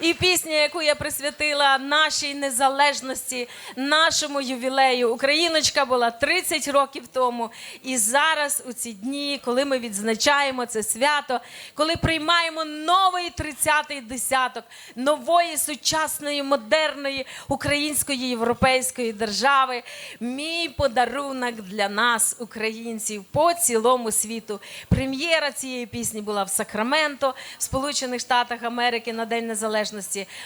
І пісня, яку я присвятила нашій незалежності, нашому ювілею. Україночка була 30 років тому. І зараз, у ці дні, коли ми відзначаємо це свято, коли приймаємо новий 30-й десяток нової сучасної, модерної української європейської держави, мій подарунок для нас, українців, по цілому світу. Прем'єра цієї пісні була в Сакраменто, в Сполучених Штатах Америки на День Незалежності.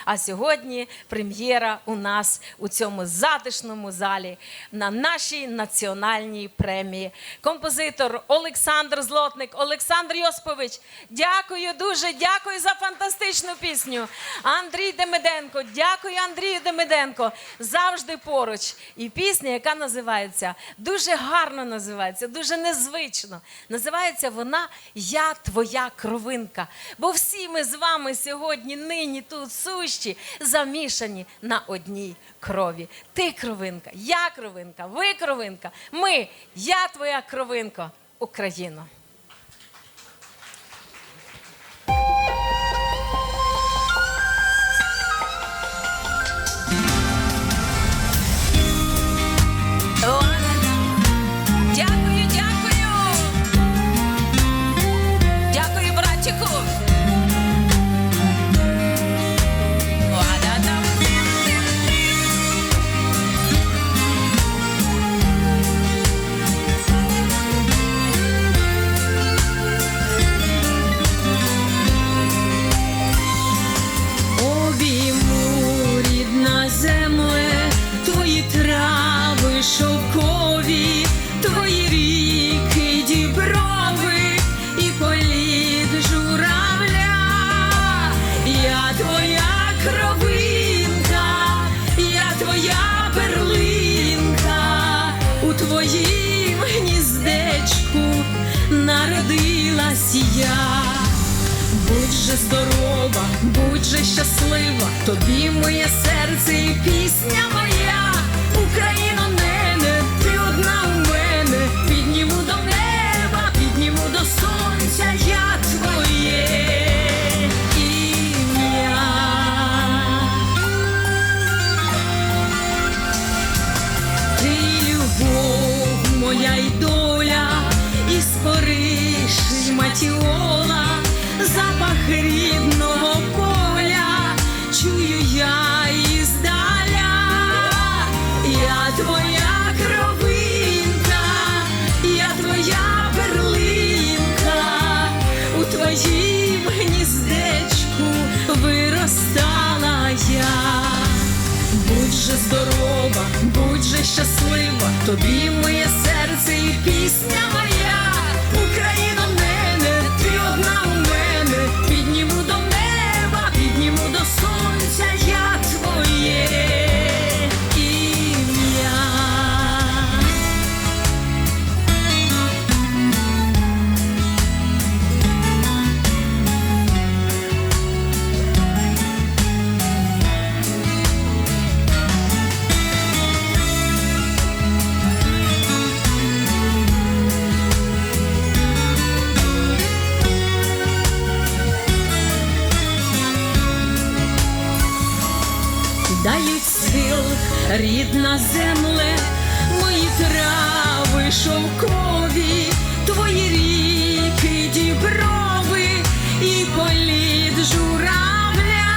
А сьогодні прем'єра у нас у цьому затишному залі на нашій національній премії. Композитор Олександр Злотник, Олександр Йоспович. Дякую дуже, дякую за фантастичну пісню. Андрій Демиденко, дякую Андрію Демиденко. Завжди поруч. І пісня, яка називається дуже гарно називається, дуже незвично. Називається вона Я твоя кровинка. Бо всі ми з вами сьогодні, нині тут сущі, замішані на одній крові. Ти кровинка, я кровинка, ви кровинка, ми, я твоя кровинка, Україно. У твоїм гніздечку народилась я. Будь же здорова, будь же щаслива, тобі моє серце і пісня моя, Україно, матіола, запах рідного поля, чую я іздаля, я твоя кровинка, я твоя перлинка, у твоїм гніздечку виростала я. Будь же здорова, будь же щаслива, тобі моє серце і пісня моя, Україно, рідна земле, мої трави шовкові, твої ріки діброви і політ журавля.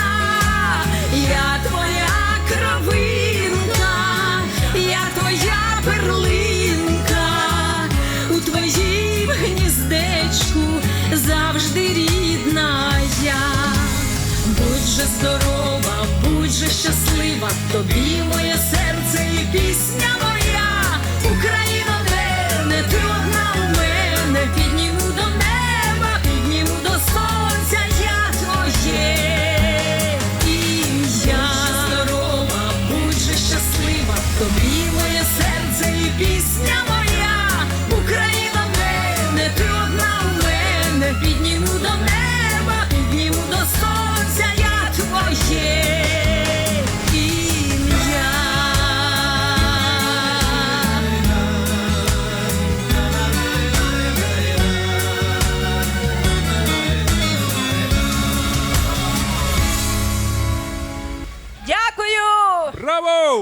Я твоя кровинка, я твоя перлинка, у твоїм гніздечку завжди рідна я. Будь же здорова, будь же щаслива, тобі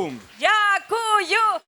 Браво! Дякую!